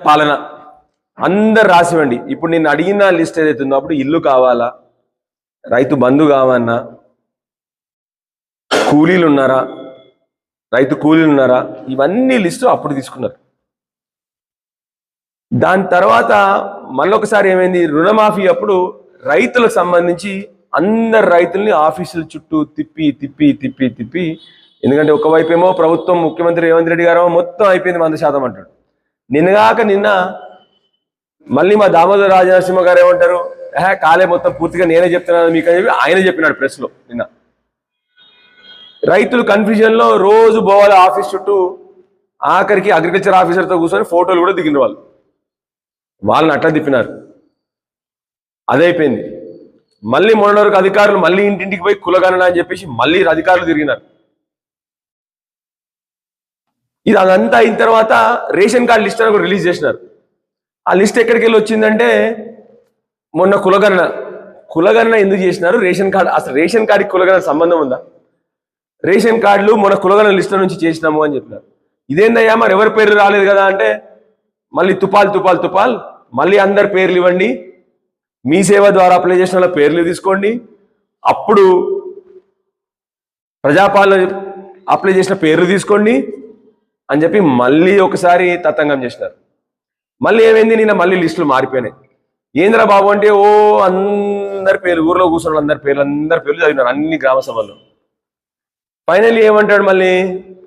పాలన. అందరు రాసివ్వండి. ఇప్పుడు నేను అడిగిన లిస్ట్ ఏదైతే ఉందో అప్పుడు ఇల్లు కావాలా? రైతు బంధు కావన్నా కూలీలు ఉన్నారా? రైతు కూలీలు ఉన్నారా? ఇవన్నీ లిస్టు అప్పుడు తీసుకున్నారు. దాని తర్వాత మళ్ళొకసారి ఏమైంది? రుణమాఫీ అప్పుడు రైతులకు సంబంధించి అందరు రైతుల్ని ఆఫీసుల చుట్టూ తిప్పి తిప్పి తిప్పి తిప్పి ఎందుకంటే ఒకవైపు ఏమో ప్రభుత్వం ముఖ్యమంత్రి రేవంత్ రెడ్డి గారు మొత్తం అయిపోయింది వంద శాతం అంటాడు. నిన్నగాక నిన్న మళ్ళీ మా దామోదర రాజనరసింహ గారు ఏమంటారు? "ఏహే, కాలే మొత్తం పూర్తిగా నేనే చెప్తున్నాను మీకు అని చెప్పి ఆయన చెప్పినాడు ప్రెస్లో నిన్న. రైతులు కన్ఫ్యూజన్లో రోజు పోవాలి ఆఫీస్ చుట్టూ ఆఖరికి అగ్రికల్చర్ ఆఫీసర్తో కూర్చొని ఫోటోలు కూడా దిగిన వాళ్ళు. వాళ్ళని అట్లా తిప్పినారు. అదైపోయింది. మళ్ళీ మొన్న వరకు అధికారులు మళ్ళీ ఇంటింటికి పోయి కులగనని అని చెప్పేసి మళ్ళీ అధికారులు తిరిగినారు. ఇది అదంతా అయిన తర్వాత రేషన్ కార్డు లిస్ట్ అని ఒకటి రిలీజ్ చేసినారు. ఆ లిస్ట్ ఎక్కడికి వెళ్ళి వచ్చిందంటే మొన్న కులగణన. కులగణన ఎందుకు చేసినారు? రేషన్ కార్డు అసలు రేషన్ కార్డుకి కులగణన సంబంధం ఉందా? రేషన్ కార్డులు మన కులగణన లిస్ట్ నుంచి చేసినాము అని చెప్పినారు. ఇదేందయ్యా మరి ఎవరి పేరు రాలేదు కదా అంటే మళ్ళీ తుపాల్ తుపాల్ తుపాల్. మళ్ళీ అందరి పేర్లు ఇవ్వండి. మీ సేవ ద్వారా అప్లై చేసిన వాళ్ళ పేర్లు తీసుకోండి. అప్పుడు ప్రజాపాలన అప్లై చేసిన పేర్లు తీసుకోండి. అని చెప్పి మళ్ళీ ఒకసారి తతంగం చేసినారు. మళ్ళీ ఏమైంది? నిన్న మళ్ళీ లిస్టులు మారిపోయినాయి. ఏంద్రా బాబు అంటే ఓ అందరి పేర్లు ఊర్లో కూర్చున్న అందరి పేర్లు అందరి పేర్లు చదివినారు అన్ని గ్రామ సభల్లో. ఫైనల్లీ ఏమంటాడు మళ్ళీ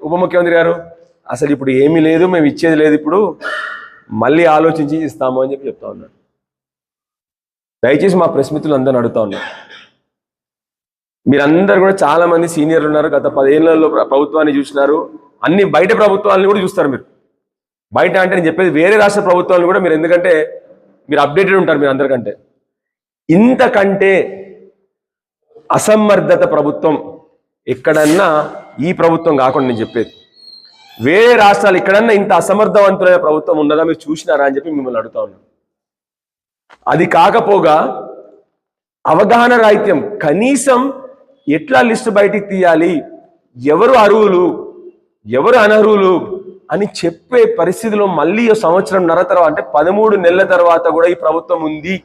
ఉప ముఖ్యమంత్రి గారు? అసలు ఇప్పుడు ఏమీ లేదు మేము ఇచ్చేది లేదు ఇప్పుడు మళ్ళీ ఆలోచించి ఇస్తాము అని చెప్పి చెప్తా ఉన్నాడు. దయచేసి మా ప్రెస్ మిత్రులు అందరిని అడుగుతా ఉన్నారు మీరందరూ కూడా చాలా మంది సీనియర్లు ఉన్నారు. గత పదేళ్ళలో ప్రభుత్వాన్ని చూసినారు. అన్ని బయట ప్రభుత్వాలను కూడా చూస్తారు మీరు. బయట అంటే నేను చెప్పేది వేరే రాష్ట్ర ప్రభుత్వాలను కూడా మీరు ఎందుకంటే మీరు అప్డేటెడ్ ఉంటారు మీరు అందరికంటే. ఇంతకంటే అసమర్థత ప్రభుత్వం ఎక్కడన్నా ఈ ప్రభుత్వం కాకుండా నేను చెప్పేది. వేరే రాష్ట్రాలు ఎక్కడన్నా ఇంత అసమర్థవంతులైన ప్రభుత్వం ఉన్నదా మీరు చూసినారా అని చెప్పి మిమ్మల్ని అడుగుతా ఉన్నాను. అది కాకపోగా అవగాహన రాహిత్యం కనీసం ఎట్లా లిస్టు బయటికి తీయాలి ఎవరు అర్హులు ఎవరు అనర్హులు అని చెప్పే పరిస్థితిలో మళ్ళీ ఓ సంవత్సరం నర తర్వాత అంటే పదమూడు నెలల తర్వాత కూడా ఈ ప్రభుత్వం ఉంది.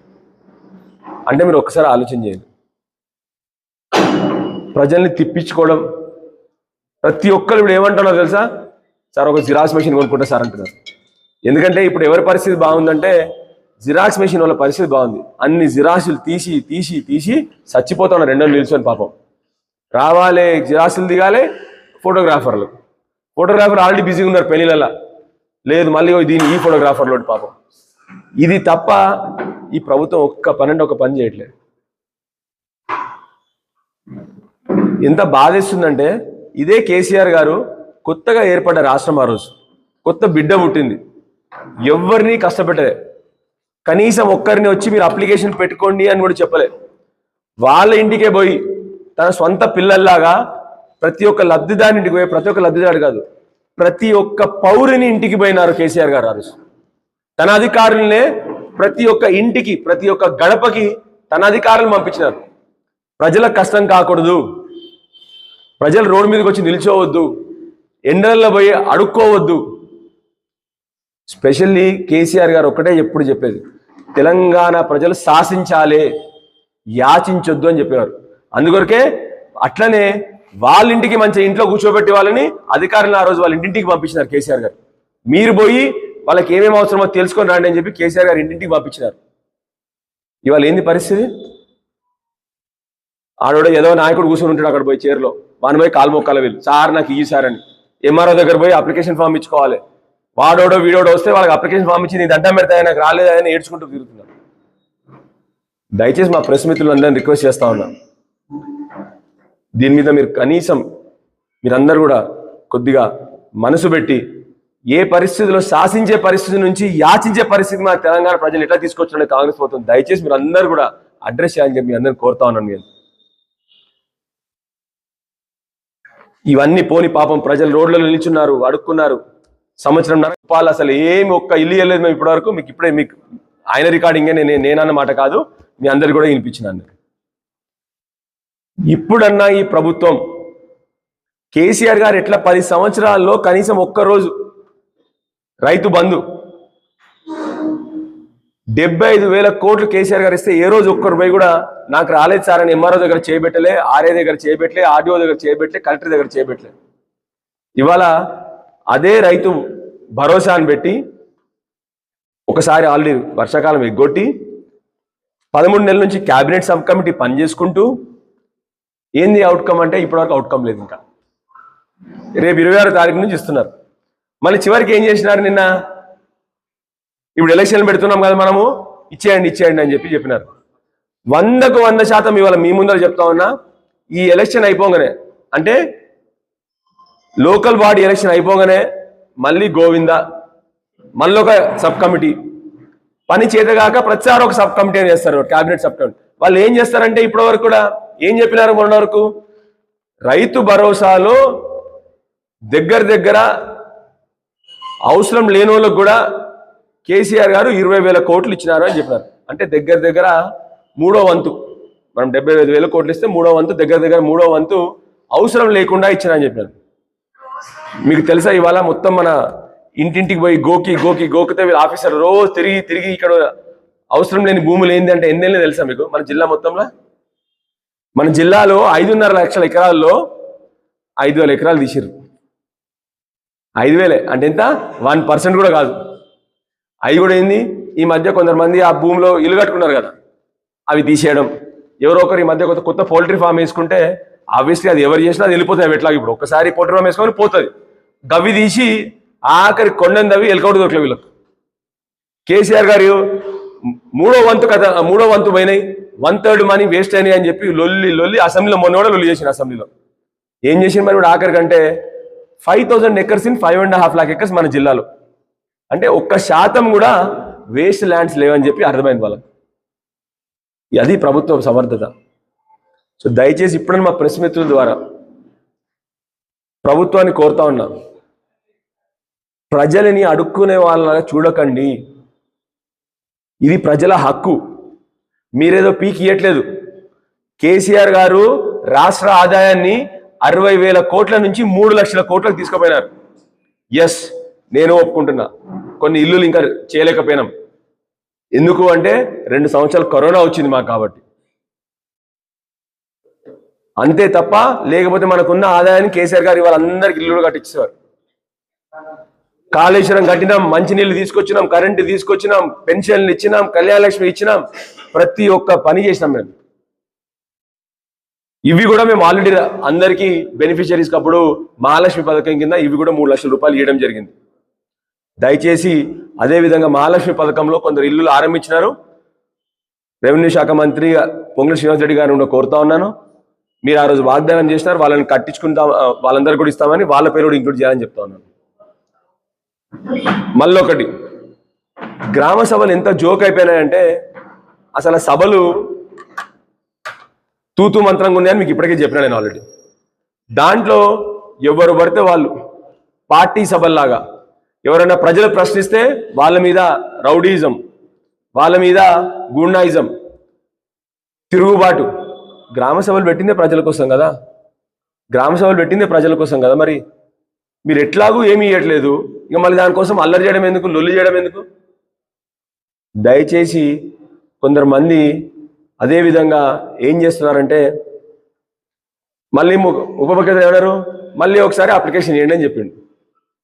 అంటే మీరు ఒకసారి ఆలోచన చేయండి. ప్రజల్ని తిప్పించుకోవడం ప్రతి ఒక్కరు ఇప్పుడు ఏమంటున్నారో తెలుసా? సార్ ఒక జిరాక్స్ మెషిన్ కొనుక్కుంటా సార్ అంటున్నారు. ఎందుకంటే ఇప్పుడు ఎవరి పరిస్థితి బాగుందంటే జిరాక్స్ మెషిన్ వాళ్ళ పరిస్థితి బాగుంది. అన్ని జిరాక్సులు తీసి తీసి తీసి చచ్చిపోతున్న రెండో నిల్చొని పాపం. రావాలి జిరాక్సులు దిగాలి ఫోటోగ్రాఫర్లు. ఫోటోగ్రాఫర్ ఆల్రెడీ బిజీగా ఉన్నారు పెళ్ళిళ్ళ లేదు మళ్ళీ దీని ఈ ఫోటోగ్రాఫర్లో పాపం. ఇది తప్ప ఈ ప్రభుత్వం ఒక్క పని ఒక పని చేయట్లేదు. ఎంత బాధేస్తుందంటే ఇదే కేసీఆర్ గారు కొత్తగా ఏర్పడ్డ రాష్ట్రం ఆ రోజు. కొత్త బిడ్డ పుట్టింది. ఎవరిని కష్టపెట్టలే. కనీసం ఒక్కరిని వచ్చి మీరు అప్లికేషన్ పెట్టుకోండి అని కూడా చెప్పలే. వాళ్ళ ఇంటికే పోయి తన సొంత పిల్లల్లాగా ప్రతి ఒక్క లబ్ధిదారుని ఇంటికి పోయి ప్రతి ఒక్క లబ్ధిదారు కాదు ప్రతి ఒక్క పౌరుని ఇంటికి పోయినారు కేసీఆర్ గారు ఆ తన అధికారులనే ప్రతి ఒక్క ఇంటికి ప్రతి ఒక్క గడపకి తన అధికారులు పంపించినారు. ప్రజల కష్టం కాకూడదు. ప్రజలు రోడ్డు మీదకి వచ్చి నిల్చోవద్దు. ఎండల్లో పోయి అడుక్కోవద్దు. స్పెషల్లీ కేసీఆర్ గారు ఒక్కటే ఎప్పుడు చెప్పేది తెలంగాణ ప్రజలు శాసించాలే యాచించొద్దు అని చెప్పేవారు. అందుకొరకే అట్లనే వాళ్ళ ఇంటికి మంచి ఇంట్లో కూర్చోబెట్టి వాళ్ళని అధికారులు ఆ రోజు వాళ్ళ ఇంటింటికి పంపించినారు కేసీఆర్ గారు. మీరు పోయి వాళ్ళకి ఏమేమి అవసరమో తెలుసుకొని రండి అని చెప్పి కేసీఆర్ గారు ఇంటింటికి పంపించినారు. ఇవాళ ఏంది పరిస్థితి? ఆడోడ ఏదో నాయకుడు కూర్చొని ఉంటాడు అక్కడ పోయి చైర్లో. వాని పోయి కాలు మొక్కాల వీళ్ళు. సార్ నాకు ఈ సార్ అని. ఎంఆర్ఓ దగ్గర పోయి అప్లికేషన్ ఫామ్ ఇచ్చుకోవాలి. వాడోడో వీడోడో వస్తే వాళ్ళకి అప్లికేషన్ ఫామ్ ఇచ్చి నీ దండం పెడతాయి నాకు రాలేదని ఏడ్చుకుంటూ తిరుగుతున్నారు. దయచేసి మా ప్రెస్ మిత్రులందరినీ రిక్వెస్ట్ చేస్తా ఉన్నాను దీని మీద మీరు కనీసం మీరందరూ కూడా కొద్దిగా మనసు పెట్టి ఏ పరిస్థితిలో శాసించే పరిస్థితి నుంచి యాచించే పరిస్థితి మన తెలంగాణ ప్రజలు ఎట్లా తీసుకొచ్చిన కాంగ్రెస్ ప్రభుత్వం దయచేసి మీరు అందరూ కూడా అడ్రస్ చేయాలని చెప్పి మీ అందరిని కోరుతా ఉన్నాను నేను. ఇవన్నీ పోని పాపం ప్రజలు రోడ్లలో నిల్చున్నారు అడుక్కున్నారు. సంవత్సరం నరపాలు అసలు ఏమి ఒక్క ఇల్లు ఇవ్వలేదు మేము ఇప్పటివరకు. మీకు ఇప్పుడే మీకు ఆయన రికార్డింగే నేను నేనన్న మాట కాదు. మీ అందరు కూడా వినిపించినాను. ఇప్పుడన్నా ఈ ప్రభుత్వం కేసీఆర్ గారు ఎట్లా పది సంవత్సరాల్లో కనీసం ఒక్క రోజు రైతు బంధు డెబ్బై ఐదు వేల కోట్లు కేసీఆర్ గారు ఇస్తే ఏ రోజు ఒక్క రూపాయి కూడా నాకు రాలేదు సార్ అని ఎంఆర్ఓ దగ్గర చేయబెట్టలే ఆర్ఏ దగ్గర చేయబెట్టలే ఆర్డీఓ దగ్గర చేయబెట్టలే కలెక్టర్ దగ్గర చేయబెట్టలే ఇవాళ అదే రైతు భరోసా అని పెట్టి ఒకసారి ఆల్రెడీ వర్షాకాలం ఎగ్గొట్టి పదమూడు నెలల నుంచి క్యాబినెట్ సబ్ కమిటీ పనిచేసుకుంటూ ఏంది అవుట్కమ్ అంటే ఇప్పటివరకు అవుట్కమ్ లేదు ఇంకా. రేపు ఇరవై ఆరో తారీఖు నుంచి ఇస్తున్నారు. మళ్ళీ చివరికి ఏం చేసినారు నిన్న? ఇప్పుడు ఎలక్షన్లు పెడుతున్నాం కదా మనము ఇచ్చేయండి ఇచ్చేయండి అని చెప్పి చెప్పినారు. వందకు వంద శాతం ఇవాళ మీ ముందర చెప్తా ఉన్నా ఈ ఎలక్షన్ అయిపోగానే అంటే లోకల్ బాడీ ఎలక్షన్ అయిపోగానే మళ్ళీ గోవింద మళ్ళీ ఒక సబ్ కమిటీ పని చేతగాక ప్రతిసారి ఒక సబ్ కమిటీ అని చేస్తారు క్యాబినెట్ సబ్ కమిటీ వాళ్ళు ఏం చేస్తారంటే ఇప్పటివరకు కూడా ఏం చెప్పినారు మొన్న వరకు రైతు భరోసాలో దగ్గర దగ్గర అవసరం లేని వాళ్ళకు కూడా కేసీఆర్ గారు ఇరవై వేల కోట్లు ఇచ్చినారు అని చెప్పినారు. అంటే దగ్గర దగ్గర మూడో వంతు మనం డెబ్బై ఐదు వేల కోట్లు ఇస్తే మూడో వంతు దగ్గర దగ్గర మూడో వంతు అవసరం లేకుండా ఇచ్చినారని చెప్పినారు. మీకు తెలుసా ఇవాళ మొత్తం మన ఇంటింటికి పోయి గోకి గోకి గోకితే వీళ్ళ ఆఫీసర్ రోజు తిరిగి తిరిగి ఇక్కడ అవసరం లేని భూములు ఏంది అంటే ఎన్నెళ్ళే తెలుసా మీకు? మన జిల్లా మొత్తంలో? మన జిల్లాలో ఐదున్నర లక్షల ఎకరాల్లో ఐదు వేల ఎకరాలు తీసిర్రు. ఐదు వేలే. అంటే ఎంత? వన్ పర్సెంట్ కూడా కాదు. అవి కూడా ఏంది? ఈ మధ్య కొందరు ఆ భూమిలో ఇల్లు కట్టుకున్నారు కదా. అవి తీసేయడం. ఎవరో ఒకరు ఈ మధ్య కొత్త కొత్త పౌల్ట్రీ ఫామ్ వేసుకుంటే ఆబ్వియస్లీ అది ఎవరు చేసినా అది వెళ్ళిపోతుంది అవి ఎట్లాగ ఇప్పుడు. ఒక్కసారి పౌల్ట్రీ ఫామ్ వేసుకొని పోతుంది. గవి తీసి ఆఖరి కొండని దవి ఎలకౌట్ దొరకలే వీళ్ళకు. కేసీఆర్ గారు మూడో వంతు కథ మూడో వంతు పోయినాయి. వన్ థర్డ్ మనీ వేస్ట్ అయినాయి అని చెప్పి లొల్లి లొల్లి అసెంబ్లీలో మొన్న కూడా లొల్లి చేసిన అసెంబ్లీలో. ఏం చేసింది మరి కూడా ఆఖరి కంటే? Five thousand acres in five and half lakh acres మన జిల్లాలో. అంటే ఒక్క శాతం కూడా వేస్ట్ ల్యాండ్స్ లేవని చెప్పి అర్థమైంది వాళ్ళకి. అది ప్రభుత్వ సమర్థత. సో దయచేసి ఇప్పుడు మా ప్రెస్ మిత్రుల ద్వారా ప్రభుత్వాన్ని కోరుతా ఉన్నా ప్రజలని అడుక్కునే వాళ్ళ చూడకండి. ఇది ప్రజల హక్కు. మీరేదో పీక్ ఇయ్యట్లేదు. కేసీఆర్ గారు రాష్ట్ర ఆదాయాన్ని అరవై వేల కోట్ల నుంచి మూడు లక్షల కోట్లకు తీసుకుపోయినారు. ఎస్ నేను ఒప్పుకుంటున్నా. కొన్ని ఇల్లులు ఇంకా చేయలేకపోయినాం. ఎందుకు అంటే రెండు సంవత్సరాలు కరోనా వచ్చింది మాకు కాబట్టి. అంతే తప్ప లేకపోతే మనకున్న ఆదాయాన్ని కేసీఆర్ గారు ఇవాళ అందరికి ఇల్లు కట్టించేవారు. కాళేశ్వరం కట్టినాం మంచినీళ్ళు తీసుకొచ్చినాం కరెంటు తీసుకొచ్చినాం పెన్షన్లు ఇచ్చినాం కళ్యాణలక్ష్మి ఇచ్చినాం ప్రతి ఒక్క పని చేసినాం మేము. ఇవి కూడా మేము ఆల్రెడీ అందరికీ బెనిఫిషరీస్ అప్పుడు మహాలక్ష్మి పథకం కింద ఇవి కూడా మూడు లక్షల రూపాయలు ఇవ్వడం జరిగింది. దయచేసి అదేవిధంగా మహాలక్ష్మి పథకంలో కొందరు ఇల్లులు ఆరంభించినారు. రెవెన్యూ శాఖ మంత్రి పొంగుల శ్రీనివాస్ రెడ్డి గారిని కోరుతా ఉన్నాను. మీరు ఆ రోజు వాగ్దానం చేసినారు వాళ్ళని కట్టించుకుంటాం వాళ్ళందరూ కూడా ఇస్తామని వాళ్ళ పేరు కూడా ఇంక్లూడ్ చేయాలని చెప్తా ఉన్నాను. మళ్ళొకటి. గ్రామ సభలు ఎంత జోక్ అయిపోయినాయంటే అసలు సభలు తూతు మంత్రంగా ఉన్నాయని మీకు ఇప్పటికే చెప్పినా నేను ఆల్రెడీ దాంట్లో ఎవరు పడితే వాళ్ళు పార్టీ సభల్లాగా. ఎవరైనా ప్రజలు ప్రశ్నిస్తే వాళ్ళ మీద రౌడీజం వాళ్ళ మీద గూండాయిజం తిరుగుబాటు. గ్రామ సభలు పెట్టిందే ప్రజల కోసం కదా? గ్రామ సభలు పెట్టిందే ప్రజల కోసం కదా మరి? మీరు ఎట్లాగూ ఏమీ ఇవ్వట్లేదు ఇక మళ్ళీ దానికోసం అల్లరి చేయడం ఎందుకు? లొల్లి చేయడం ఎందుకు? దయచేసి కొందరు మంది అదే విధంగా ఏం చేస్తున్నారంటే మళ్ళీ ము- ఉప ఏమన్నారు మళ్ళీ ఒకసారి అప్లికేషన్ చేయండి అని చెప్పిండు.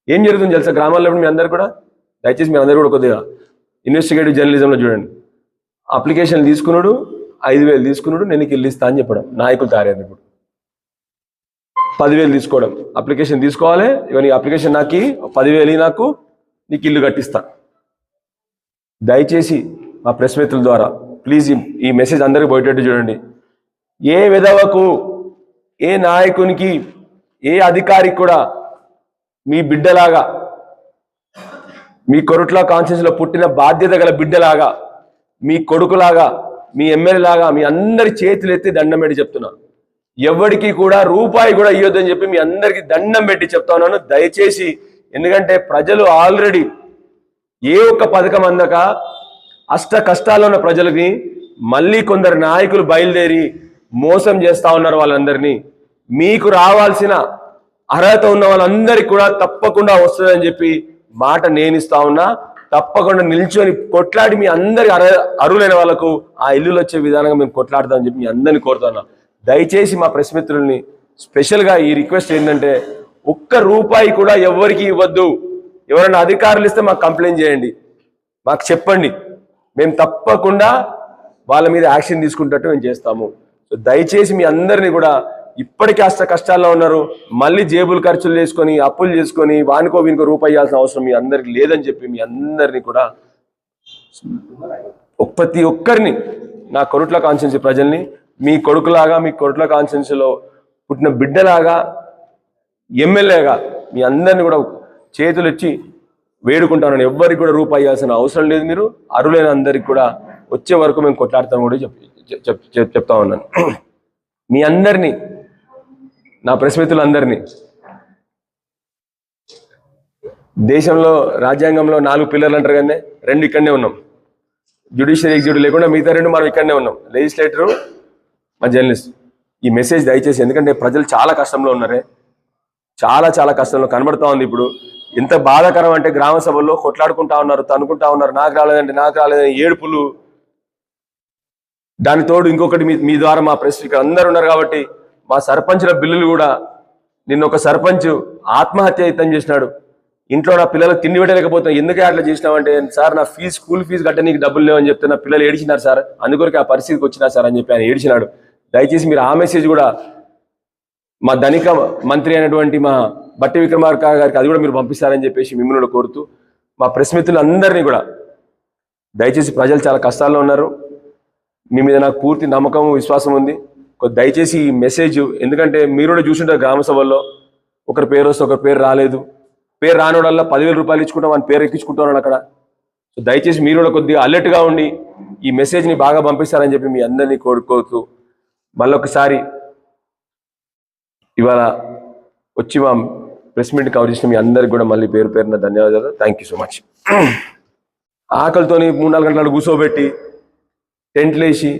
ఏం జరుగుతుంది తెలుసా? గ్రామాల్లో మీ అందరు కూడా? దయచేసి మీరు అందరూ కూడా కొద్దిగా ఇన్వెస్టిగేటివ్ జర్నలిజంలో చూడండి. అప్లికేషన్ తీసుకున్నాడు ఐదు వేలు తీసుకున్నాడు నేను ఇల్లు ఇస్తా అని చెప్పడం. నాయకులు తయారైంది ఇప్పుడు. పదివేలు తీసుకోవడం. అప్లికేషన్ తీసుకోవాలి. ఇవన్నీ అప్లికేషన్ నాకు పదివేలు నాకు. నీకు ఇల్లు కట్టిస్తా. దయచేసి మా ప్రెస్ మిత్రుల ద్వారా ప్లీజ్ ఈ- ఈ మెసేజ్ అందరికి పోయేటట్టు చూడండి. ఏ విధవకు ఏ నాయకునికి ఏ అధికారికి కూడా మీ బిడ్డలాగా మీ కొరుట్ల కాన్షియన్స్ పుట్టిన బాధ్యత గల బిడ్డలాగా మీ కొడుకులాగా మీ ఎమ్మెల్యే లాగా మీ అందరి చేతులు ఎత్తి దండం పెట్టి ఎవరికి కూడా రూపాయి కూడా ఇవ్వద్దని చెప్పి మీ అందరికీ దండం పెట్టి చెప్తా ఉన్నాను. దయచేసి ఎందుకంటే ప్రజలు ఆల్రెడీ ఏ ఒక్క పథకం అందక అష్ట కష్టాల్లో ఉన్న ప్రజలకి మళ్ళీ కొందరు నాయకులు బయలుదేరి మోసం చేస్తా ఉన్నారు వాళ్ళందరినీ. మీకు రావాల్సిన అర్హత ఉన్న వాళ్ళందరికీ కూడా తప్పకుండా వస్తుందని చెప్పి మాట నేను ఇస్తా ఉన్నా. తప్పకుండా నిల్చొని కొట్లాడి మీ అందరి అర్హ అరువులైన వాళ్ళకు ఆ ఇల్లులు వచ్చే విధానంగా మేము కొట్లాడతామని చెప్పి మీ అందరిని కోరుతున్నా దయచేసి మా ప్రెస్ మిత్రుల్ని స్పెషల్గా ఈ రిక్వెస్ట్ ఏంటంటే ఒక్క రూపాయి కూడా ఎవరికి ఇవ్వద్దు. ఎవరైనా అధికారులు ఇస్తే మాకు కంప్లైంట్ చేయండి. మాకు చెప్పండి. మేము తప్పకుండా వాళ్ళ మీద యాక్షన్ తీసుకుంటట్టు మేము చేస్తాము. సో దయచేసి మీ అందరినీ కూడా ఇప్పటికీ అష్ట కష్టాల్లో ఉన్నారు. మళ్ళీ జేబులు ఖర్చులు చేసుకొని అప్పులు చేసుకొని వానికో వీనికో రూపాయి ఇవ్వాల్సిన అవసరం మీ అందరికి లేదని చెప్పి మీ అందరినీ కూడా ప్రతి ఒక్కరిని నా కొరుట్ల కాన్స్టిట్యున్సీ ప్రజల్ని మీ కొడుకులాగా మీ కొరుట్ల కాన్స్టిట్యున్సీలో పుట్టిన బిడ్డలాగా ఎమ్మెల్యేగా మీ అందరిని కూడా చేతులు ఇచ్చి వేడుకుంటానని ఎవ్వరికి కూడా రూపాయి ఇవ్వాల్సిన అవసరం లేదు మీరు. అరులైన అందరికి కూడా వచ్చే వరకు మేము కొట్లాడతాం కూడా చెప్ చెప్తా ఉన్నాను. మీ అందరినీ నా ప్రెస్ దేశంలో రాజ్యాంగంలో నాలుగు పిల్లర్లు అంటారు కానీ రెండు ఇక్కడనే ఉన్నాం. జ్యుడిషియరీ ఎగ్జిక్యూటివ్ లేకుండా మిగతా రెండు మనం ఇక్కడనే ఉన్నాం. లెజిస్లేటరు మా జర్నలిస్ట్. ఈ మెసేజ్ దయచేసి ఎందుకంటే ప్రజలు చాలా కష్టంలో ఉన్నారే. చాలా చాలా కష్టంలో కనబడుతూ ఉంది ఇప్పుడు. ఎంత బాధాకరం అంటే గ్రామ సభల్లో కొట్లాడుకుంటా ఉన్నారు తనుకుంటా ఉన్నారు నాకు రాలేదంటే నాకు రాలేదని ఏడుపులు. దాని తోడు ఇంకొకటి మీ మీ ద్వారా మా ప్రెస్ ఇక్కడ అందరు ఉన్నారు కాబట్టి మా సర్పంచుల బిల్లులు కూడా నిన్న ఒక సర్పంచ్ ఆత్మహత్య యత్నం చేసినాడు. ఇంట్లో నా పిల్లలకు తిండి పెట్టలేకపోతున్నా ఎందుకే అట్లా చేసినావంటే సార్ నా ఫీజు స్కూల్ ఫీజు కట్టడానికి డబ్బులు లేవని చెప్తే నా పిల్లలు ఏడిచినారు సార్ అందుకొరకు ఆ పరిస్థితికి వచ్చినా సార్ అని చెప్పి ఆయన ఏడిచినాడు. దయచేసి మీరు ఆ మెసేజ్ కూడా మా ధనిక మంత్రి అయినటువంటి మా బట్టి విక్రమార్క గారికి అది కూడా మీరు పంపిస్తారని చెప్పేసి మిమ్మల్ని కూడా కోరుతూ మా ప్రెస్ మిత్రులందరినీ కూడా దయచేసి ప్రజలు చాలా కష్టాల్లో ఉన్నారు. మీ మీద నాకు పూర్తి నమ్మకం విశ్వాసం ఉంది. కొద్ది దయచేసి ఈ మెసేజ్ ఎందుకంటే మీరు కూడా చూసుంటారు గ్రామ సభల్లో ఒకరి పేరు వస్తే ఒకరి పేరు రాలేదు. పేరు రానివాడల్లా పదివేల రూపాయలు ఇచ్చుకుంటాం అని పేరు ఎక్కించుకుంటున్నాను అక్కడ. సో దయచేసి మీరు కూడా కొద్దిగా అలర్ట్గా ఉండి ఈ మెసేజ్ని బాగా పంపిస్తారని చెప్పి మీ అందరినీ కోరుకోతూ మళ్ళొకసారి ఇవాళ వచ్చి మా ప్రెస్ మీట్ కవర్ చేసిన మీ అందరికి కూడా మళ్ళీ పేరు పేరున ధన్యవాదాలు. థ్యాంక్ యూ సో మచ్ ఆకలితోని మూడు నాలుగు గంటలు కూర్చోబెట్టి టెంట్లు వేసి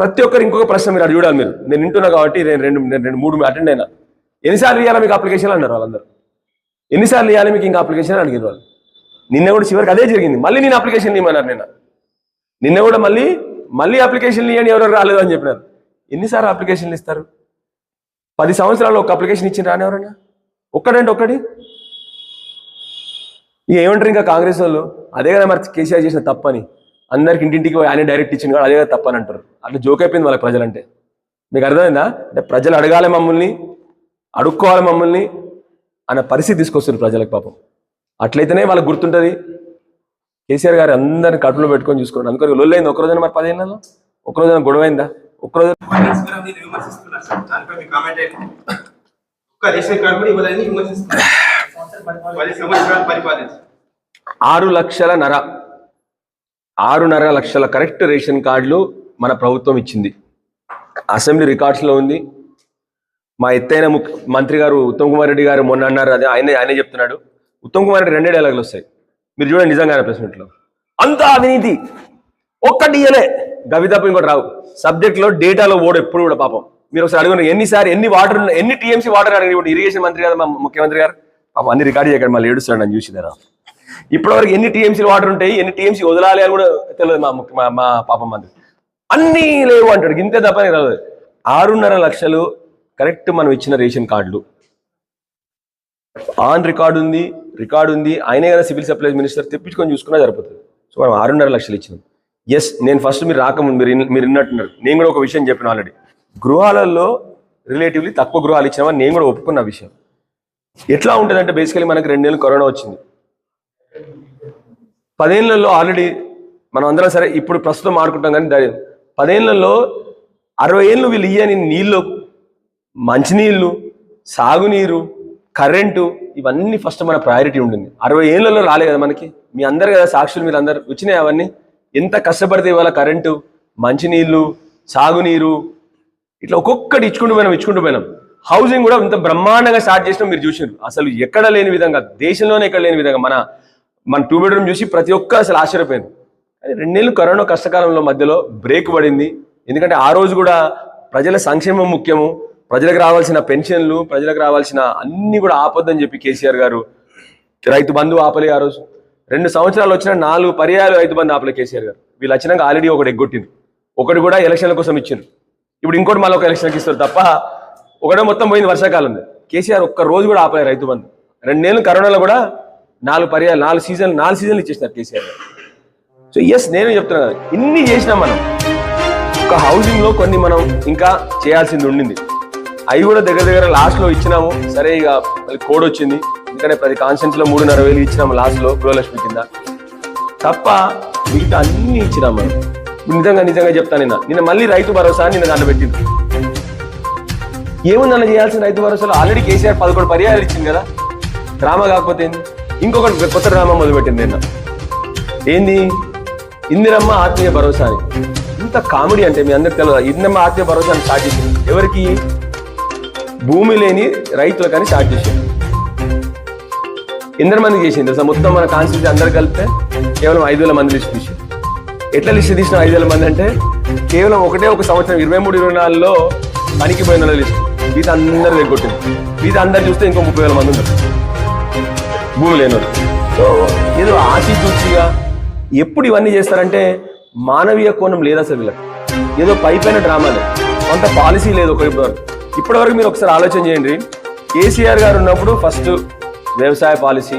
ప్రతి ఒక్కరు ఇంకొక ప్రశ్న మీరు అది చూడాలి మీరు. నేను వింటున్నా కాబట్టి నేను రెండు నేను రెండు మూడు అటెండ్ అయినా. ఎన్నిసార్లు ఇవ్వాలి మీకు అప్లికేషన్ అన్నారు వాళ్ళందరూ? ఎన్నిసార్లు ఇవ్వాలి మీకు ఇంకా అప్లికేషన్ అడిగారు వాళ్ళు? నిన్న కూడా చివరికి అదే జరిగింది. మళ్ళీ నేను అప్లికేషన్ ఇవ్వమన్నారు నిన్న. నిన్న కూడా మళ్ళీ మళ్ళీ అప్లికేషన్లు ఇవ్వండి ఎవరు రాలేదు అని చెప్పినారు. ఎన్నిసార్లు అప్లికేషన్లు ఇస్తారు? పది సంవత్సరాలు ఒక అప్లికేషన్ ఇచ్చిన రాని ఎవరన్నా? ఒక్కడంటే ఒక్కడి? ఇక ఏమంటారు ఇంకా కాంగ్రెస్ వాళ్ళు? అదే కదా మరి కేసీఆర్ చేసిన తప్పని. అందరికి ఇంటింటికి ఆయన డైరెక్ట్ ఇచ్చిన కూడా అదే కదా తప్పని అంటారు. అట్లా జోక్ అయిపోయింది వాళ్ళ ప్రజలంటే. మీకు అర్థమైందా? అంటే ప్రజలు అడగాలి మమ్మల్ని అడుక్కోవాలి మమ్మల్ని అన్న పరిస్థితి తీసుకొస్తారు ప్రజలకు పాపం. అట్లయితేనే వాళ్ళకి గుర్తుంటుంది. కేసీఆర్ గారు అందరిని కడుపులో పెట్టుకొని చూసుకోండి అందుకని లొల్లైంది. ఒక రోజున మరి పదిహేనులలో ఒక రోజున గొడవ అయిందా ఒక రోజు ఆరు లక్షల నర. ఆరున్నర లక్షల కరెక్ట్ రేషన్ కార్డులు మన ప్రభుత్వం ఇచ్చింది. అసెంబ్లీ రికార్డ్స్లో ఉంది. మా ఎత్తైన ముఖ్య మంత్రి గారు ఉత్తమ్ కుమార్ రెడ్డి గారు మొన్న అన్నారు. అదే ఆయనే ఆయనే చెప్తున్నాడు. ఉత్తమ్ కుమార్ రెడ్డి రెండే డైలాగులు వస్తాయి. మీరు చూడండి నిజంగానే ప్రెస్ మీట్లో అంతా అవినీతి. ఒక్కటి ఇయలే గవి తప్ప ఇంకోటి రావు. సబ్జెక్ట్లో డేటాలో ఓడు ఎప్పుడు కూడా పాపం. మీరు ఒకసారి అడుగున్నారు ఎన్నిసారి ఎన్ని వాటర్ ఎన్ని టీఎంసీ వాటర్ అడిగి ఇరిగేషన్ మంత్రి కదా మా ముఖ్యమంత్రి గారు. పాపం అన్ని రికార్డ్ చేయకండి మళ్ళీ ఏడుస్తాడు నన్ను చూసిదారా ఇప్పటివరకు ఎన్ని టీఎంసీ వాటర్ ఉంటాయి ఎన్ని టీఎంసీ వదలాలి అని కూడా తెలియదు మా ముఖ్య- మా- మా పాపం మంత్రి. అన్నీ లేవు అంటాడు ఇంతే తప్ప తెలియదు ఆరున్నర లక్షలు కరెక్ట్ మనం ఇచ్చిన రేషన్ కార్డులు. ఆన్ రికార్డు ఉంది రికార్డు ఉంది. ఆయనే కదా సివిల్ సప్లైస్ మినిస్టర్ తెప్పించుకొని చూసుకున్నా సరిపోతుంది. సో మనం ఆరున్నర లక్షలు ఇచ్చినాం. ఎస్ నేను ఫస్ట్ మీరు రాకముందు మీరు మీరు విన్నట్టున్నారు నేను కూడా ఒక విషయం చెప్పిన ఆల్రెడీ గృహాలలో రిలేటివ్లీ తక్కువ గృహాలు ఇచ్చినామని నేను కూడా ఒప్పుకున్న విషయం. ఎట్లా ఉంటుందంటే బేసికలీ మనకి రెండేళ్ళు కరోనా వచ్చింది. పదేళ్ళలో ఆల్రెడీ మనం అందరం సరే ఇప్పుడు ప్రస్తుతం ఆడుకుంటాం కానీ దాని పదేళ్ళలో అరవై ఏళ్ళు వీళ్ళు ఇయ్యని నీళ్ళు మంచినీళ్ళు సాగునీరు కరెంటు ఇవన్నీ ఫస్ట్ మన ప్రయారిటీ ఉండింది. అరవై ఏళ్ళలో రాలే కదా మనకి. మీ అందరు కదా సాక్షులు మీరు అందరు. వచ్చినాయి అవన్నీ. ఎంత కష్టపడితే ఇవాళ కరెంటు మంచినీళ్ళు సాగునీరు ఇట్లా ఒక్కొక్కటి ఇచ్చుకుంటూ పోయినాం ఇచ్చుకుంటూ పోయినాం. హౌసింగ్ కూడా ఇంత బ్రహ్మాండంగా స్టార్ట్ చేసినాం మీరు చూసారు అసలు ఎక్కడ లేని విధంగా దేశంలోనే ఎక్కడ లేని విధంగా మన మన టూ బెడ్రూమ్ చూసి ప్రతి ఒక్క అసలు ఆశ్చర్యపోయింది కానీ రెండేళ్ళు కరోనా కష్టకాలంలో మధ్యలో బ్రేక్ పడింది. ఎందుకంటే ఆ రోజు కూడా ప్రజల సంక్షేమం ముఖ్యము. ప్రజలకు రావాల్సిన పెన్షన్లు ప్రజలకు రావాల్సిన అన్ని కూడా ఆపొద్దని చెప్పి కేసీఆర్ గారు రైతు బంధు ఆపలే ఆ రోజు. రెండు సంవత్సరాలు వచ్చిన నాలుగు పర్యాలు రైతు బంధు ఆపలే కేసీఆర్ గారు. వీళ్ళు వచ్చినాక ఆల్రెడీ ఒకటి ఎగ్గొట్టింది ఒకటి కూడా ఎలక్షన్ల కోసం ఇచ్చింది ఇప్పుడు ఇంకోటి మళ్ళీ ఒక ఎలక్షన్కి ఇస్తారు తప్ప ఒకటే మొత్తం పోయింది వర్షాకాలం కేసీఆర్ ఒక్క రోజు కూడా ఆపలే రైతు బంధు. రెండేళ్ళు కరోనాలో కూడా నాలుగు పర్యాలు నాలుగు సీజన్ నాలుగు సీజన్లు ఇచ్చేసినారు కేసీఆర్ గారు. సో ఎస్ నేను చెప్తున్నాను ఇన్ని చేసినాం మనం ఒక హౌసింగ్లో కొన్ని మనం ఇంకా చేయాల్సింది ఉండింది. అవి కూడా దగ్గర దగ్గర లాస్ట్లో ఇచ్చినాము. సరే ఇక మళ్ళీ కోడ్ వచ్చింది. ఎందుకంటే ప్రతి కాన్సెన్స్లో మూడున్నర వేలు ఇచ్చినాము లాస్ట్లో గృహలక్ష్మి కింద. తప్ప మిగతా అన్ని ఇచ్చినాము మనం. నిజంగా నిజంగా చెప్తాను నిన్న. నిన్న మళ్ళీ రైతు భరోసా అని నిన్న దాన్ని పెట్టింది. ఏముందన్న చేయాల్సిన రైతు భరోసాలో? ఆల్రెడీ కేసీఆర్ పదకొండు పర్యాయాలు ఇచ్చింది కదా. డ్రామా కాకపోతే ఇంకొకటి కొత్త డ్రామా మొదలుపెట్టింది నిన్న. ఏంది? ఇందిరమ్మ ఆత్మీయ భరోసా అని. ఇంత కామెడీ అంటే మీ అందరికి తెలియదు ఇందిరమ్మ ఆత్మీయ భరోసా అని స్టార్ట్ ఎవరికి? భూమి లేని రైతులకని స్టార్ట్ చేసింది ఎందరు మంది చేసింది అసలు మొత్తం మన కాన్స్టిట్యూషన్ అందరు కలిపితే కేవలం ఐదు వేల మంది లిస్ట్ తీసి ఎట్లా లిస్ట్ తీసిన ఐదు వేల మంది అంటే కేవలం ఒకటే ఒక సంవత్సరం ఇరవై మూడు ఇరవై నాలుగులో పనికి పోయిన లిస్ట్. వీటి అందరు దగ్గొట్టింది వీటి అందరు చూస్తే ఇంకో ముప్పై వేల మంది ఉన్నారు. భూమి లేని సో ఏదో ఆశీచూచిగా ఎప్పుడు ఇవన్నీ చేస్తారంటే మానవీయ కోణం లేదు అసలు వీళ్ళకి. ఏదో పైపైన డ్రామాలే. కొంత పాలసీ లేదు ఒక వరకు. ఇప్పటి వరకు మీరు ఒకసారి ఆలోచన చేయండి. కేసీఆర్ గారు ఉన్నప్పుడు ఫస్ట్ వ్యవసాయ పాలసీ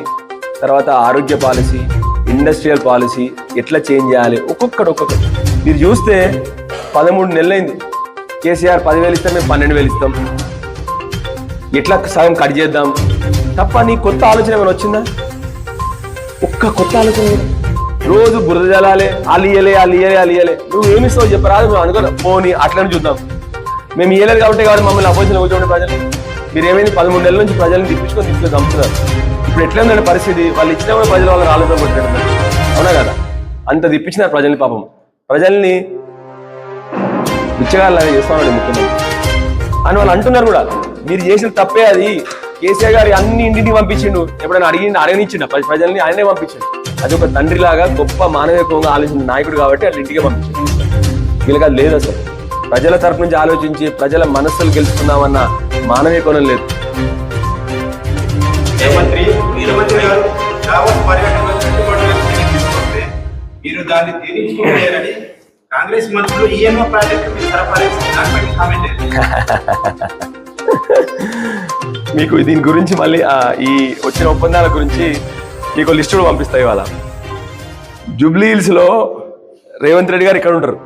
తర్వాత ఆరోగ్య పాలసీ ఇండస్ట్రియల్ పాలసీ ఎట్లా చేంజ్ చేయాలి? ఒక్కొక్కటి ఒక్కొక్కటి. మీరు చూస్తే పదమూడు నెలలైంది. కేసీఆర్ పదివేలు ఇస్తాం మేము పన్నెండు వేలు ఇస్తాం. ఎట్లా సగం కట్ చేద్దాం? తప్ప నీ కొత్త ఆలోచన ఏమైనా వచ్చిందా? ఒక్క కొత్త ఆలోచన రోజు బురద జలాలే అలియలే అలియలే అలియలే. ఇయ్యలే నువ్వు ఏమి ఇస్తావు చెప్పరాదు నువ్వు పోనీ అట్లనే చూద్దాం. మేము ఇయ్యలేదు కాబట్టి కాబట్టి మమ్మల్ని అపోజిషన్ కూర్చోండి ప్రజలు. మీరు ఏమైంది? పదమూడు నెలల నుంచి ప్రజల్ని తిప్పించుకొని తీసుకొని చంపుతున్నారు ఇప్పుడు ఎట్లా పరిస్థితి? వాళ్ళు ఇచ్చిన కూడా ప్రజలు వాళ్ళని ఆలోచన కొట్టారు. అవునా కదా? అంత తిప్పించినారు ప్రజల్ని పాపం. ప్రజల్ని బిచ్చగాళ్ళని చేస్తామండి ముఖ్యమంత్రి. అని వాళ్ళు అంటున్నారు కూడా. మీరు చేసిన తప్పే అది. కేసీఆర్ గారి అన్ని ఇంటిని పంపించిండు. ఎప్పుడైనా అడిగి అడగనిచ్చిండు? ప్రజల్ని ఆయనే పంపించిండు. అది ఒక తండ్రిలాగా గొప్ప మానవీయంగా ఆలోచించిన నాయకుడు కాబట్టి అట్లా ఇంటికే పంపించిండు. వీళ్ళకి అది లేదు అసలు ప్రజల తరపు నుంచి ఆలోచించి ప్రజల మనస్సులు గెలుచుకుందామన్న మానవీయ కోణం లేదు. మీరు దాన్ని తీర్చుకోలేరని కాంగ్రెస్ మంత్రులు ఈఎంఓ ప్రాజెక్టు? మీకు దీని గురించి మళ్ళీ ఈ వచ్చిన ఒప్పందాల గురించి మీకు లిస్ట్ కూడా పంపిస్తాయి ఇవాళ. జూబ్లీ హిల్స్లో రేవంత్ రెడ్డి గారు ఇక్కడ ఉంటారు.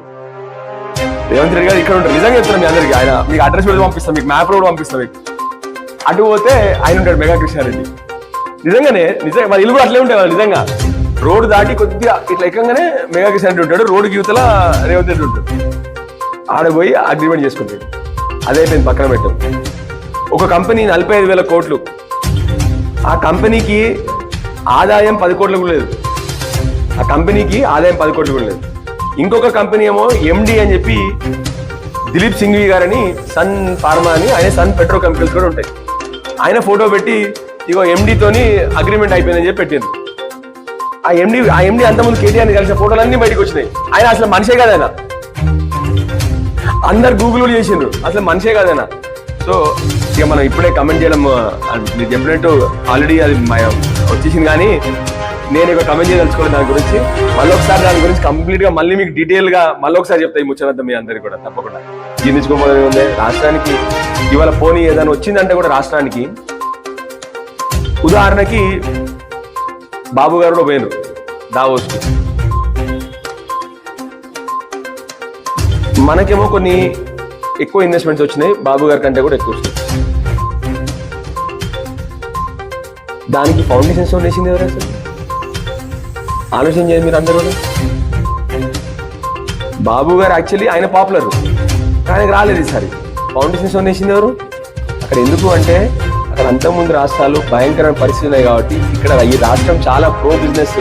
రేవంత్ రెడ్డి గారు ఇక్కడ ఉంటారు నిజంగా చెప్తున్నాను మీ అందరికి. ఆయన మీకు అడ్రస్ కూడా పంపిస్తాం మీకు మ్యాప్ కూడా పంపిస్తాం మీకు. అటు పోతే ఆయన ఉంటాడు మెగా కృష్ణారెడ్డి నిజంగానే నిజంగా వాళ్ళ ఇల్లు కూడా అట్లే ఉంటాయి వాళ్ళు నిజంగా. రోడ్డు దాటి కొద్దిగా ఇట్లా ఎక్కగానే మెగా కృష్ణారెడ్డి ఉంటాడు రోడ్డు యువతల రేవంత్ రెడ్డి ఉంటాడు. ఆడపోయి అగ్రిమెంట్ చేసుకుంటాడు. అదే నేను పక్కన పెట్టాం ఒక కంపెనీ నలభై ఐదు వేల కోట్లు. ఆ కంపెనీకి ఆదాయం పది కోట్లు కూడా లేదు. ఆ కంపెనీకి ఆదాయం పది కోట్లు కూడా లేదు. ఇంకొక కంపెనీ ఏమో ఎండి అని చెప్పి దిలీప్ సింఘ్వి గారని సన్ ఫార్మా అని ఆయన సన్ పెట్రో కంపెనీలు కూడా ఉంటాయి. ఆయన ఫోటో పెట్టి ఇగో ఎండితోని అగ్రిమెంట్ అయిపోయిందని చెప్పి పెట్టింది ఆ ఎండి ఆ ఎండి అంతకుముందు కేటీఆర్ని కలిసిన ఫోటోలు అన్ని బయటకు వచ్చినాయి. ఆయన అసలు మనిషే కాదు ఆయన. అందరు గూగుల్ కూడా చేసిండ్రు. అసలు మనిషే కాదైనా సో ఇక మనం ఇప్పుడే కమెంట్ చేయడం మీరు చెప్పినట్టు ఆల్రెడీ అది వచ్చేసింది కానీ నేను ఇక కమెంట్ చేయదలుచుకోలేదు దాని గురించి మళ్ళీ ఒకసారి దాని గురించి కంప్లీట్గా మళ్ళీ మీకు డీటెయిల్గా మళ్ళీ ఒకసారి చెప్తాయి ముచ్చనంతా మీ అందరికి కూడా తప్పకుండా. జీర్ణించుకోబోయేది ఉంది రాష్ట్రానికి ఇవాళ పోనీ ఏదైనా వచ్చిందంటే కూడా రాష్ట్రానికి. ఉదాహరణకి బాబు గారు కూడా పోయినారు దావోస్కి. మనకేమో కొన్ని ఎక్కువ ఇన్వెస్ట్మెంట్స్ వచ్చినాయి బాబు గారి కంటే కూడా ఎక్కువ వస్తుంది దానికి ఫౌండేషన్ స్టోన్ వేసింది ఎవరు అసలు? ఆలోచన చేయండి మీరు అందరూ. బాబు గారు యాక్చువల్లీ ఆయన పాపులర్ ఆయనకు రాలేదు ఈసారి. ఫౌండేషన్ స్టోన్ వేసింది ఎవరు? అక్కడ ఎందుకు అంటే అక్కడ అంతకుముందు రాష్ట్రాలు భయంకరమైన పరిస్థితులు ఉన్నాయి కాబట్టి ఇక్కడ ఈ రాష్ట్రం చాలా ప్రో బిజినెస్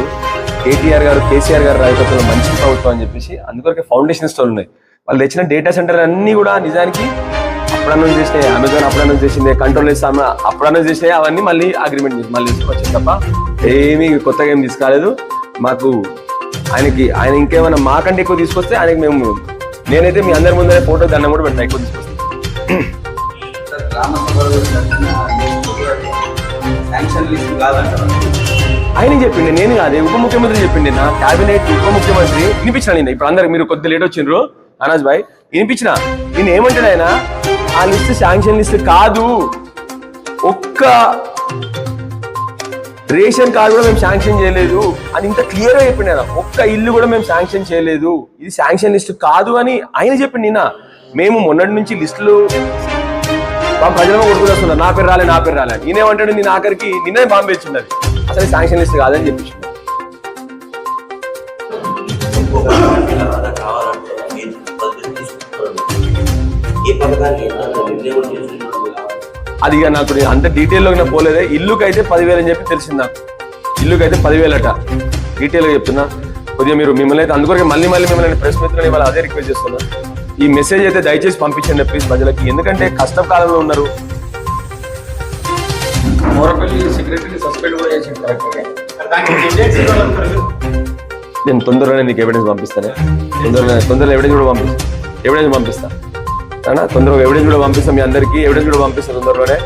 కేటీఆర్ గారు కేసీఆర్ గారు రాయకత్వంలో మంచి ప్రభుత్వం అని చెప్పేసి అందుకొరకే ఫౌండేషన్ స్టోన్ ఉన్నాయి. వాళ్ళు తెచ్చిన డేటా సెంటర్ అన్నీ కూడా నిజానికి అప్పుడు అనౌన్స్ చేసినాయి. అమెజాన్ అప్పుడు అనౌన్స్ చేసింది కంట్రోల్ చేస్తాము అప్పుడు అనౌన్స్ చేసినాయి. అవన్నీ మళ్ళీ అగ్రిమెంట్ మళ్ళీ తీసుకొచ్చింది తప్ప ఏమీ కొత్తగా ఏం తీసుకోలేదు మాకు ఆయనకి ఆయన ఇంకేమైనా మాకంటే ఎక్కువ తీసుకొస్తే ఆయనకి మేము నేనైతే మీ అందరి ముందరే ఫోటో దండం కూడా పెడతా ఎక్కువ తీసుకొస్తాను ఆయన చెప్పిండి నేను కాదే ఉప ముఖ్యమంత్రి చెప్పిండి నా కేబినెట్ ఉప ముఖ్యమంత్రి వినిపించిన నేను ఇప్పుడు అందరికి మీరు కొద్ది లేట్ వచ్చిండ్రు అనాజ్ భాయ్ వినిపించిన. నేను ఏమంటాడు ఆయన? ఆ లిస్ట్ శాంక్షన్ లిస్ట్ కాదు. ఒక్క రేషన్ కార్డు కూడా మేము శాంక్షన్ చేయలేదు. అని ఇంత క్లియర్గా చెప్పిండు ఒక్క ఇల్లు కూడా మేము శాంక్షన్ చేయలేదు. ఇది శాంక్షన్ లిస్ట్ కాదు అని ఆయన చెప్పి నిన్న. మేము మొన్నటి నుంచి లిస్టులు మా ప్రజలను కొడుకునేస్తున్నారు నా పేరు రాలే నా పేరు రాలే నేనేమంటాడు నేను ఆఖరికి నిన్నే బాంబే ఇచ్చిండది అసలు శాంక్షన్ లిస్ట్ కాదని చెప్పి ఏ అది ఇక నాకు నేను అంత డీటెయిల్లో నాకు పోలేదే. ఇల్లుకి అయితే పదివేలు అని చెప్పి తెలిసింది నాకు. ఇల్లుకి అయితే పదివేలట. డీటెయిల్గా చెప్తున్నా. కొద్దిగా మీరు మిమ్మల్ని అయితే అందుకొరకే మళ్ళీ మళ్ళీ మిమ్మల్ని ప్రెస్ మిత్రులు ఇవాళ అదే రిక్వెస్ట్ చేస్తున్నా. ఈ మెసేజ్ అయితే దయచేసి పంపించండి ప్లీజ్ ప్రజలకి. ఎందుకంటే కష్టం కాలంలో ఉన్నారు. మోరపల్లి సెక్రటరీ సస్పెండ్ కూడా చేసింది కరెక్ట్గా దానికి ఎవిడెన్స్ ఇవ్వాలనుకుంటారు నేను తొందరలోనే నీకు ఎవిడెన్స్ పంపిస్తానే. తొందరగా తొందరలో ఎవిడెన్స్ కూడా పంపిస్తా. ఎవిడెన్స్ పంపిస్తా. అన్న తొందరగా ఎవిడెన్స్ కూడా పంపిస్తాం మీ అందరికీ ఎవిడెన్స్ కూడా పంపిస్తాం తొందరలోనే.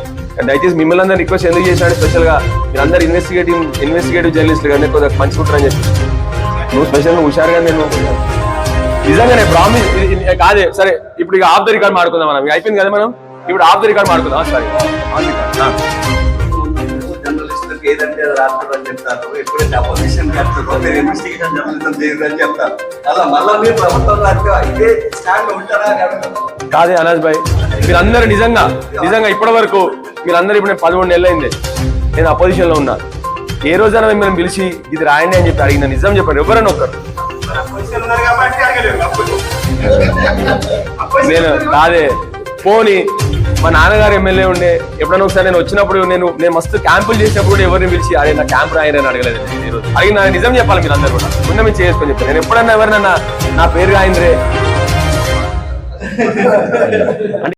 దయచేసి మిమ్మల్ని అందరూ రిక్వెస్ట్ ఎందుకు చేశాను స్పెషల్గా మీరు అందరు ఇన్వెస్టిగేటివ్ ఇన్వెస్టిగేటివ్ జర్నలిస్ట్ కానీ కొద్దిగా మంచి ఉంటారని చెప్పి. నువ్వు స్పెషల్గా హుషారుగా నేను నిజంగానే ప్రామిస్ కాదే సరే ఇప్పుడు ఇక ఆఫ్ ద రికార్డ్ మాడుకుందాం మనం ఇక అయిపోయింది కదా మనం? ఇప్పుడు off the record మాడుకుందాం. Sorry on record. అని చెప్తారు ఎప్పుడైతే అపోజిషన్ ఇన్వెస్టిగేషన్ జర్నలిజం చెప్తారు అలా మళ్ళీ మీరు ప్రభుత్వం ఇదే స్టాండ్ ఉంటారా కాదే అనాజ్ భాయ్ మీరందరూ నిజంగా నిజంగా ఇప్పటి వరకు మీరందరూ ఇప్పుడు నేను పదమూడు నెలలు అయింది నేను అపోజిషన్లో ఉన్నా. ఏ రోజైనా మిమ్మల్ని పిలిచి ఇది రాయండి అని చెప్పి అడిగిన నిజం చెప్పండి. ఎవరైనా అప్పుడు నేను కాదే పోని మా నాన్నగారు ఎమ్మెల్యే ఉండే ఎప్పుడైనా ఒకసారి నేను వచ్చినప్పుడు నేను నేను మస్తు క్యాంపులు చేసినప్పుడు కూడా ఎవరిని పిలిచి అదే నా క్యాంప్ రాయరని అడగలేదు నేను ఈ అడిగిన నిజం చెప్పాలి మీరు అందరూ కూడా. ముందు మీరు చేసుకొని చెప్పాను నేను ఎప్పుడన్నా ఎవరైనా నా- నా పేరు రాయింద్రే.